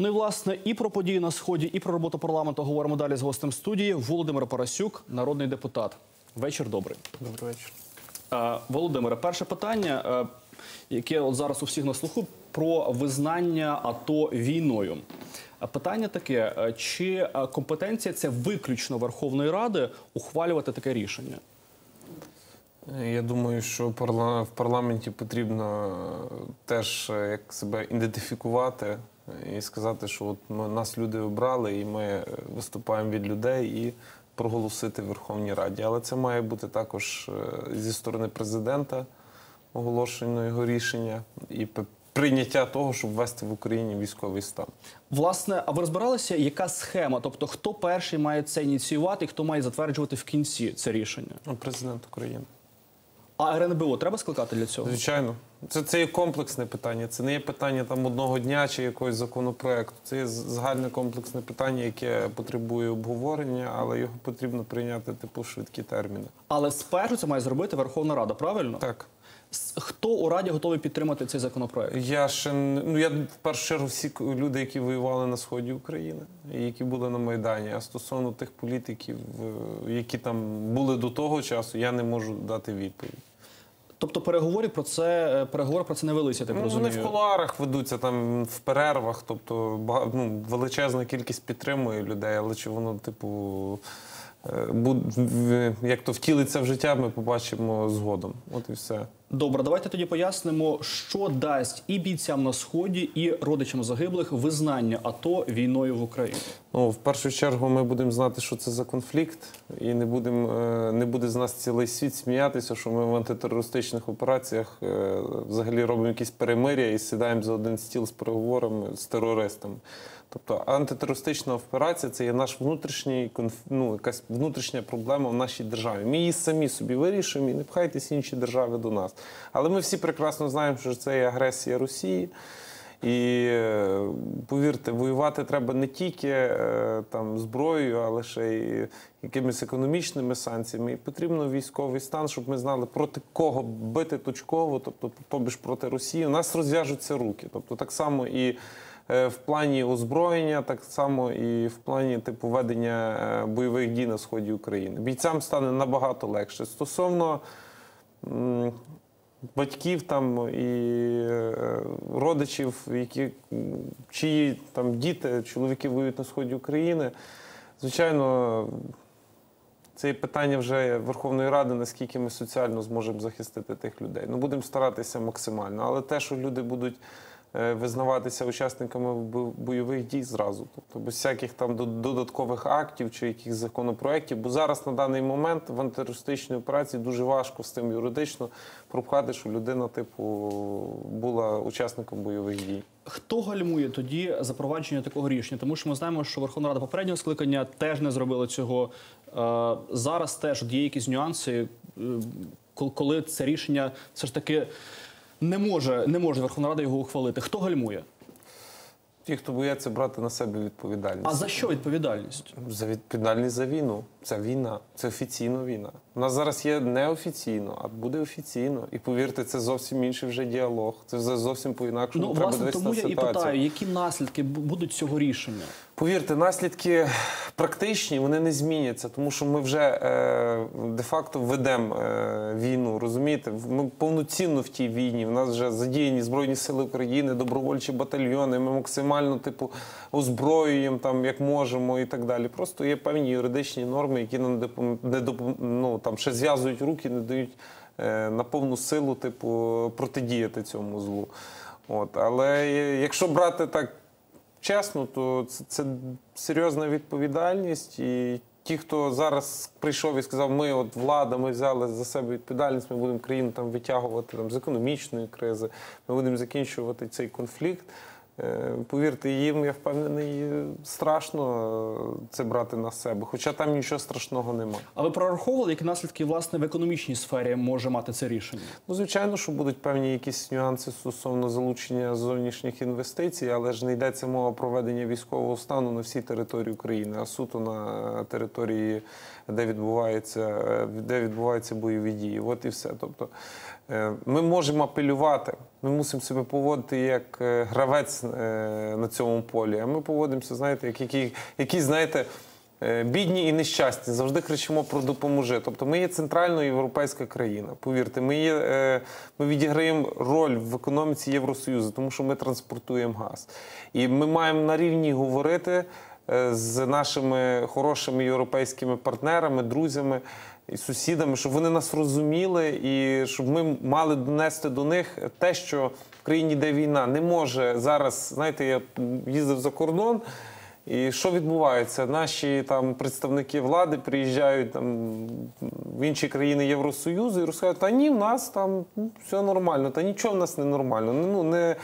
Ну і власне і про події на сході, і про роботу парламенту говоримо далі з гостем студії. Володимир Парасюк, народний депутат. Вечір добрий. Добрий вечір. Е, Володимире, перше питання, е, яке от зараз у всіх на слуху, про визнання АТО війною. Е, Питання таке: чи компетенція це виключно Верховної Ради ухвалювати таке рішення? Я думаю, що в парламенті потрібно теж як себе ідентифікувати і сказати, що от ми, нас люди обрали, і ми е, виступаємо від людей і проголосити в Верховній Раді. Але це має бути також е, зі сторони президента оголошено його рішення і прийняття того, щоб ввести в Україні військовий стан. Власне, а ви розбиралися, яка схема? Тобто, хто перший має це ініціювати, хто має затверджувати в кінці це рішення? Ну, Президент України. А РНБО треба скликати для цього? Звичайно, це, це є комплексне питання. Це не є питання там одного дня чи якогось законопроекту. Це є загальне комплексне питання, яке потребує обговорення, але його потрібно прийняти типу швидкі терміни. Але спершу це має зробити Верховна Рада, правильно? Так. Хто у Раді готовий підтримати цей законопроект? Я ще ну я в першу чергу всі люди, які воювали на сході України, які були на Майдані. А стосовно тих політиків, е, які там були до того часу, я не можу дати відповідь. Тобто переговорів про це е, переговори про це не велися, так Ну, розумію. вони в кулуарах ведуться там в перервах, тобто ну, величезна кількість підтримує людей, але чи воно, типу, як то втілиться в життя, ми побачимо згодом. От і все. Добре, давайте тоді пояснимо, що дасть і бійцям на сході, і родичам загиблих визнання АТО війною в Україні. Ну, в першу чергу ми будемо знати, що це за конфлікт, і не будемо е, не буде з нас цілий світ сміятися, що ми в антитерористичних операціях е, взагалі робимо якісь перемиря і сідаємо за один стіл з переговорами з терористами. Тобто антитерористична операція це є наш внутрішній ну, якась внутрішня проблема в нашій державі. Ми її самі собі вирішуємо і не пхайтесь інші держави до нас. Але ми всі прекрасно знаємо, що це є агресія Росії. І е, повірте, воювати треба не тільки е, там зброєю, але ще й якимись економічними санкціями. І потрібно військовий стан, щоб ми знали проти кого бити точково, тобто побіж проти Росії. У нас розв'яжуться руки. Тобто так само і в плані озброєння, так само і в плані типу ведення е, бойових дій на сході України. Бійцям стане набагато легше. Стосовно батьків там і е, родичів, які чиї там діти, чоловіки воюють на сході України. Звичайно, це питання вже Верховної Ради, наскільки ми соціально зможемо захистити тих людей. Ну, будемо старатися максимально. Але те, що люди будуть е, визнаватися учасниками бойових дій зразу, тобто без всяких там до- додаткових актів чи якихось законопроєктів. Бо зараз на даний момент в антитерористичній операції дуже важко з тим юридично пропхати, що людина, типу, була учасником бойових дій. Хто гальмує тоді запровадження такого рішення? Тому що ми знаємо, що Верховна Рада попереднього скликання теж не зробила цього. Е, Зараз теж є якісь нюанси, е, коли це рішення все ж таки не може, не може Верховна Рада його ухвалити. Хто гальмує? Ті, хто бояться брати на себе відповідальність. А за що відповідальність? За відповідальність за війну. Це війна, це офіційно війна. У нас зараз є неофіційно, а буде офіційно. І повірте, це зовсім інший вже діалог. Це вже зовсім по-інакшому. Ну, треба власне, тому на я і питаю, які наслідки будуть цього рішення? Повірте, наслідки практичні вони не зміняться, тому що ми вже е, де-факто ведемо е, війну. Розумієте, ми повноцінно в тій війні. В нас вже задіяні збройні сили України, добровольчі батальйони. Ми максимально типу озброюємо там як можемо і так далі. Просто є певні юридичні норми, які нам не ну, там ще зв'язують руки, не дають е, на повну силу, типу, протидіяти цьому злу. От, але е, якщо брати так чесно, то це, це серйозна відповідальність. І ті, хто зараз прийшов і сказав, ми от влада, ми взяли за себе відповідальність, ми будемо країну там витягувати там, з економічної кризи, ми будемо закінчувати цей конфлікт. Е, Повірте, їм, я впевнений, страшно е, це брати на себе, хоча там нічого страшного немає. А ви прораховували, які наслідки власне в економічній сфері може мати це рішення? Ну, звичайно, що будуть певні якісь нюанси стосовно залучення зовнішніх інвестицій, але ж не йдеться мова про ведення військового стану на всій території України, а суто на території, де відбувається, е, де відбуваються бойові дії. От і все. Тобто ми можемо апелювати Ми мусимо себе поводити як е, гравець е, на цьому полі. А ми поводимося, знаєте, як які, які знаєте, е, бідні і нещасні. Завжди кричимо про допоможи. Тобто ми є центральноєвропейська країна. Повірте, ми, є, ми відіграємо роль в економіці Євросоюзу, тому що ми транспортуємо газ. І ми маємо на рівні говорити з нашими хорошими європейськими партнерами, друзями і сусідами, щоб вони нас розуміли, і щоб ми мали донести до них те, що в країні, де війна, не може зараз. Знаєте, я їздив за кордон. І що відбувається? Наші там представники влади приїжджають там в інші країни Євросоюзу і розказують, та ні, в нас там ну, все нормально, та нічого в нас не нормально. Ну не,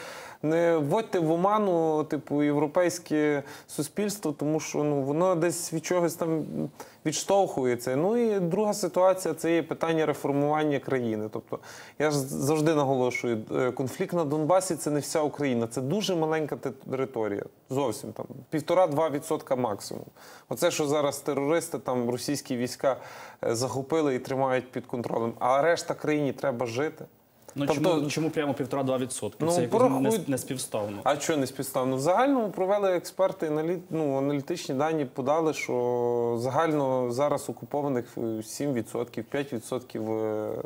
не вводьте в оману, типу, європейське суспільство, тому що ну воно десь від чогось там відштовхується. Ну і друга ситуація це є питання реформування країни. Тобто, я ж завжди наголошую, е, конфлікт на Донбасі це не вся Україна, це дуже маленька територія. Зовсім там півтора-два відсотка максимум. Оце, що зараз терористи, там російські війська е, захопили і тримають під контролем. А решта країні треба жити. Ну Тобто- чому, чому прямо півтора-два відсотки? Ну, Це якось порахуй- не, співставно. А що не співставно? В загальному провели експерти аналі... ну, аналітичні дані, подали, що загально зараз окупованих е, 7%, 5% е,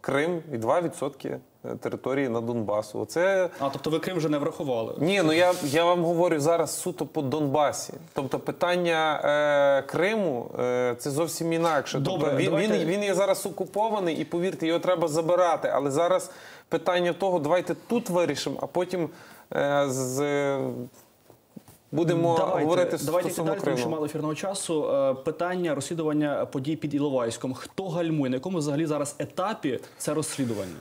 Крим і 2% території на Донбасу. Оце А тобто ви Крим вже не врахували? ні, ну я, я вам говорю зараз суто по Донбасі. Тобто питання е, Криму е, це зовсім інакше. Добре, тобто, він, давайте- він, він є зараз окупований, і повірте, його треба забирати. Але зараз питання того, давайте тут вирішимо, а потім е, з, будемо говорити давайте стосовно далі, тому що мало ефірного часу. Е, Питання розслідування подій під Іловайськом. Хто гальмує? На якому взагалі зараз етапі це розслідування?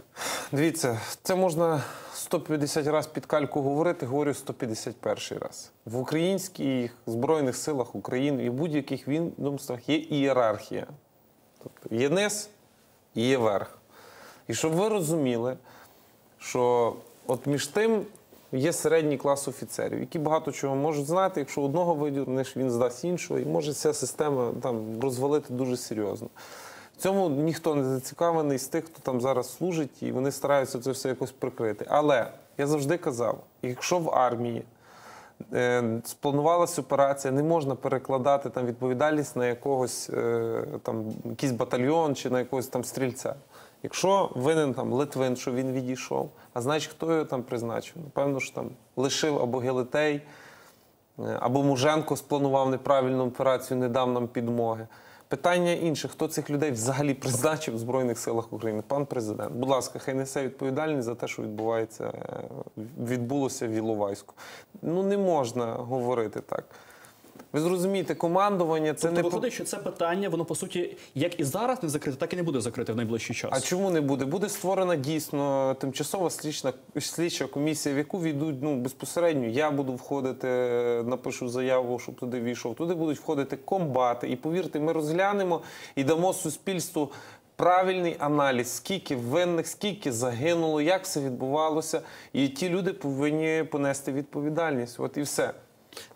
Дивіться, це можна 150 разів під кальку говорити, говорю 151 раз. В українських Збройних силах України і в будь-яких відомствах є ієрархія. Тобто є низ і є верх. І щоб ви розуміли, що от між тим є середній клас офіцерів, які багато чого можуть знати. Якщо одного виділиш, він здасть іншого, і може ця система там розвалити дуже серйозно. В цьому ніхто не зацікавлений з тих, хто там зараз служить, і вони стараються це все якось прикрити. Але я завжди казав: якщо в армії е, спланувалася операція, не можна перекладати там відповідальність на якогось е, там якийсь батальйон чи на якогось там стрільця. Якщо винен там Литвин, що він відійшов, а значить, хто його там призначив? Напевно, що там лишив або Гелетей, е, або Муженко спланував неправильну операцію, не дав нам підмоги. Питання інше, хто цих людей взагалі призначив в Збройних силах України? Пан президент. Будь ласка, хай несе відповідальність за те, що відбувається, е, відбулося в Іловайську. Ну не можна говорити так. Ви зрозумієте, командування це Тобто не виходить, що це питання, воно по суті, як і зараз не закрите, так і не буде закрите в найближчий час. А чому не буде? Буде створена дійсно тимчасова слідча, слідча комісія, в яку війдуть ну, безпосередньо. Я буду входити, напишу заяву, щоб туди війшов. Туди будуть входити комбати. І повірте, ми розглянемо і дамо суспільству. Правильний аналіз, скільки винних, скільки загинуло, як все відбувалося, і ті люди повинні понести відповідальність. От і все.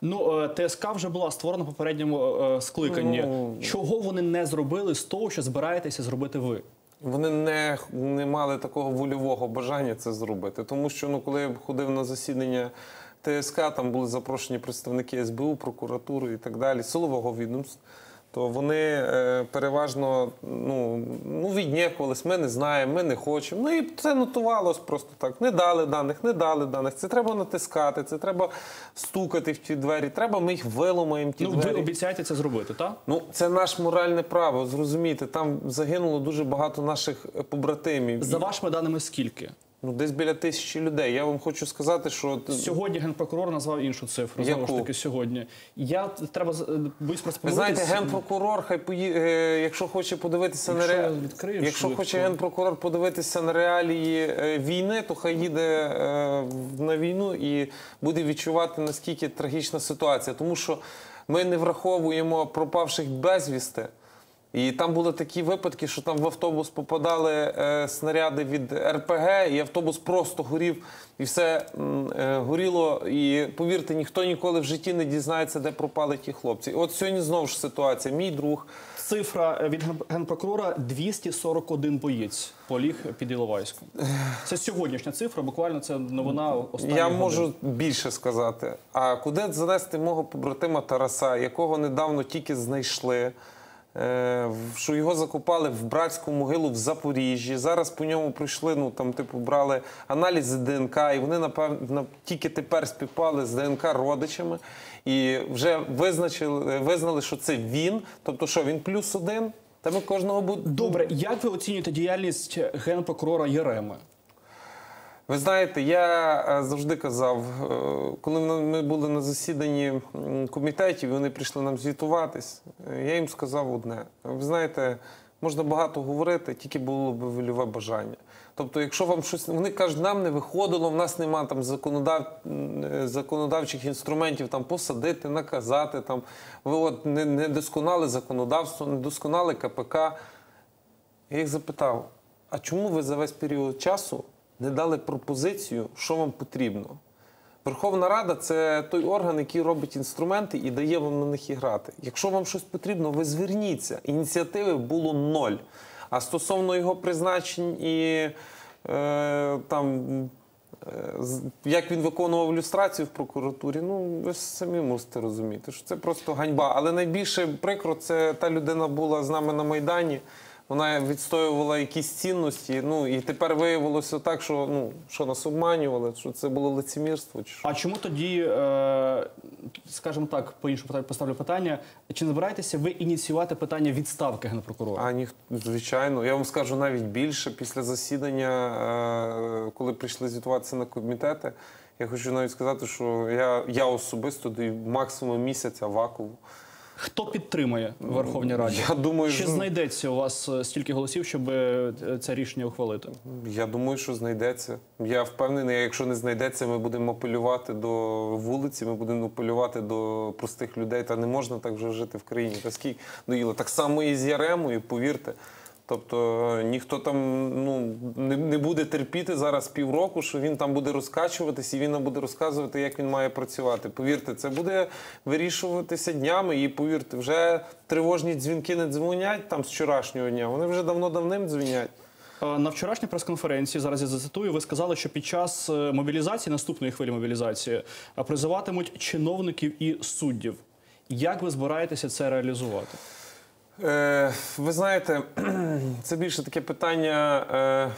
Ну е, ТСК вже була створена в попередньому е, скликанні. Ну, Чого вони не зробили з того, що збираєтеся зробити ви? Вони не, не мали такого вольового бажання це зробити. Тому що ну, коли я ходив на засідання ТСК, там були запрошені представники СБУ, прокуратури і так далі, силового відомства. То вони е, переважно ну, ну, віднікувались, ми не знаємо, ми не хочемо. Ну і це нотувалось просто так. Не дали даних, не дали даних. Це треба натискати, це треба стукати в ті двері. Треба, ми їх виломаємо. Ті ну двері. ви обіцяєте це зробити, так? Ну, це наше моральне право. Зрозумійте, там загинуло дуже багато наших побратимів. За вашими даними, скільки? Ну, десь біля тисячі людей. Я вам хочу сказати, що Сьогодні генпрокурор назвав іншу цифру. Знову ж таки, сьогодні. Я треба е, боюсь ви знаєте, генпрокурор, хай пої... е, якщо хоче подивитися Якщо на ре... відкрию якщо швидко. хоче генпрокурор подивитися на реалії е, війни, то хай їде на війну і буде відчувати наскільки трагічна ситуація, тому що ми не враховуємо пропавших безвісти. І там були такі випадки, що там в автобус попадали е, снаряди від РПГ, і автобус просто горів, і все е, горіло. І повірте, ніхто ніколи в житті не дізнається, де пропали ті хлопці. І от сьогодні знову ж ситуація. Мій друг цифра від ген- генпрокурора 241 боєць поліг під Іловайськом. Це сьогоднішня цифра, буквально це новина останніх Я годин. можу більше сказати. А куди занести мого побратима Тараса, якого недавно тільки знайшли? Е, Що його закопали в братську могилу в Запоріжжі. Зараз по ньому прийшли, ну там, типу, брали аналізи ДНК, і вони напевно тільки тепер співпали з ДНК родичами і вже визначили, визнали, що це він. Тобто, що він плюс один. Та ми кожного буде. Добре, як ви оцінюєте діяльність генпрокурора Єреми? Ви знаєте, я е, завжди казав, е, коли ми- були на засіданні комітетів, вони прийшли нам звітуватись, е, я їм сказав одне: ви знаєте, можна багато говорити, тільки було б вольове бажання. Тобто, якщо вам щось вони кажуть, нам не виходило, в нас немає там законодав... законодавчих інструментів там посадити, наказати. Там ви от не, не законодавство, не досконале КПК. Я їх запитав: а чому ви за весь період часу не дали пропозицію, що вам потрібно? Верховна Рада це той орган, який робить інструменти і дає вам на них і грати. Якщо вам щось потрібно, ви зверніться. Ініціативи було ноль. А стосовно його призначень і е, там. е, Як він виконував люстрацію в прокуратурі, ну ви самі мусите розуміти, що це просто ганьба. Але найбільше прикро, це та людина була з нами на Майдані. Вона відстоювала якісь цінності. Ну і тепер виявилося так, що ну що нас обманювали, що це було лицемірство. Чи що? А чому тоді, е, скажімо так, по іншому поставлю питання: чи не збираєтеся ви ініціювати питання відставки генпрокурора? А ніхто звичайно. Я вам скажу навіть більше після засідання, е, коли прийшли звітуватися на комітети. Я хочу навіть сказати, що я, я особисто даю максимум місяця вакову. Хто підтримує в Верховній Раді? Я думаю, Чи що- знайдеться у вас е, стільки голосів, щоб е, це рішення ухвалити? Я думаю, що знайдеться. Я впевнений, якщо не знайдеться, ми будемо апелювати до вулиці, ми будемо апелювати до простих людей. Та не можна так вже жити в країні. Та скільки доїло. Так само і з Яремою, повірте. Тобто е, ніхто там ну, не, не буде терпіти зараз півроку, що він там буде розкачуватись і він нам буде розказувати, як він має працювати. Повірте, це буде вирішуватися днями. І повірте, вже тривожні дзвінки не дзвонять там з вчорашнього дня. Вони вже давно-давним дзвонять. На вчорашній прес-конференції зараз я зацитую. Ви сказали, що під час е, мобілізації, наступної хвилі мобілізації, е, призиватимуть чиновників і суддів. Як ви збираєтеся це реалізувати? Е, ви знаєте, це більше таке питання, е,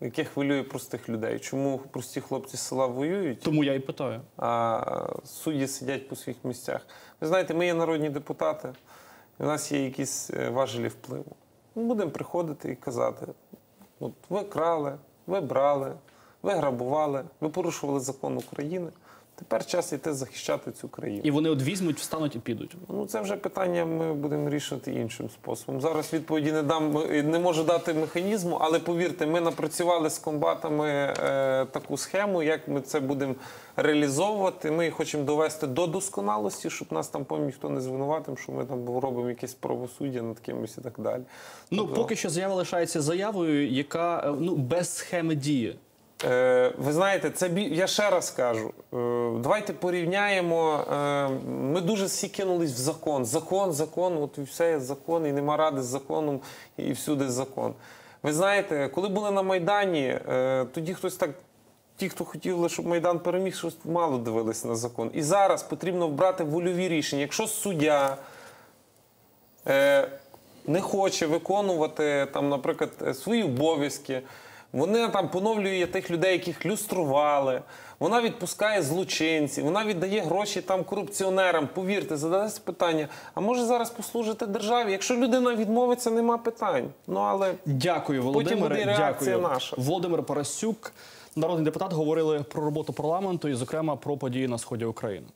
яке хвилює простих людей. Чому прості хлопці з села воюють, Тому я і питаю. а судді сидять по своїх місцях? Ви знаєте, ми є народні депутати, у нас є якісь е, важелі впливу. Ми будемо приходити і казати: от ви крали, ви брали, ви грабували, ви порушували закон України. Тепер час йти захищати цю країну. І вони от візьмуть, встануть і підуть. Ну, це вже питання ми будемо вирішувати іншим способом. Зараз відповіді не дам, не можу дати механізму, але повірте, ми напрацювали з комбатами е, таку схему, як ми це будемо реалізовувати. Ми хочемо довести до досконалості, щоб нас там потім ніхто не звинуватив, що ми там робимо якесь правосуддя над кимось і так далі. Ну Тобто- поки що заява лишається заявою, яка е, ну без схеми діє. Е, ви знаєте, це я ще раз кажу. Е, давайте порівняємо. Е, ми дуже всі кинулись в закон. Закон, закон, от все є закон, і нема ради з законом, і всюди закон. Ви знаєте, коли були на Майдані, е, тоді хтось так. Ті, хто хотіли, щоб Майдан переміг, щось мало дивились на закон. І зараз потрібно брати вольові рішення. Якщо суддя е, не хоче виконувати там, наприклад, е, свої обов'язки. Вона там поновлює тих людей, яких люстрували. Вона відпускає злочинців, вона віддає гроші там корупціонерам. Повірте, задасться питання. А може зараз послужити державі? Якщо людина відмовиться, нема питань. Ну але Дякую, Володимире. Дякую. наша. Володимир Парасюк, народний депутат, говорили про роботу парламенту і, зокрема, про події на сході України.